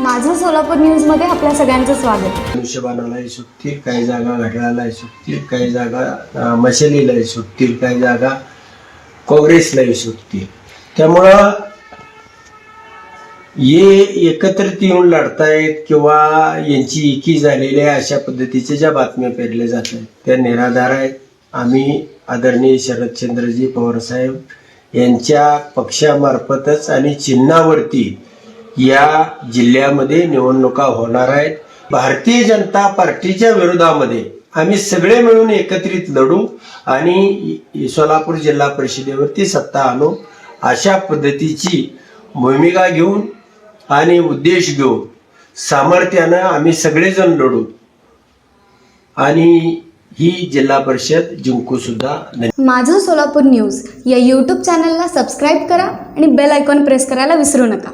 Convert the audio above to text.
माझं सोलापूर न्यूजमध्ये आपल्या सगळ्यांचं स्वागत. मनुष्यबाणालाही सुटतील काही जागा घड्याळालाही सुटतील काही जागा अं, सुटतील काही जागा काँग्रेसलाही सुटतील. त्यामुळं ये एकत्रित येऊन लढतायत किंवा यांची एकी झालेली आहे अशा पद्धतीच्या ज्या बातम्या पेरल्या जात आहेत त्या निराधार आहेत. आम्ही आदरणीय शरदचंद्रजी पवारसाहेब यांच्या पक्षामार्फतच आणि चिन्हावरती या जिल्ह्यामध्ये निवडणुका होणार आहेत. भारतीय जनता पार्टीच्या विरोधामध्ये आम्ही सगळे मिळून एकत्रित लढू आणि सोलापूर जिल्हा परिषदेवरती सत्ता आणू अशा पद्धतीची भूमिका घेऊन आणि उद्देश घेऊन सामर्थ्यानं आम्ही सगळेजण लढू. आणि ही जिल्हा परिषद जिंकू सुद्धा माझं सोलापूर न्यूज या यूट्यूब चॅनलला सबस्क्राईब करा आणि बेल आयकॉन प्रेस करायला विसरू नका.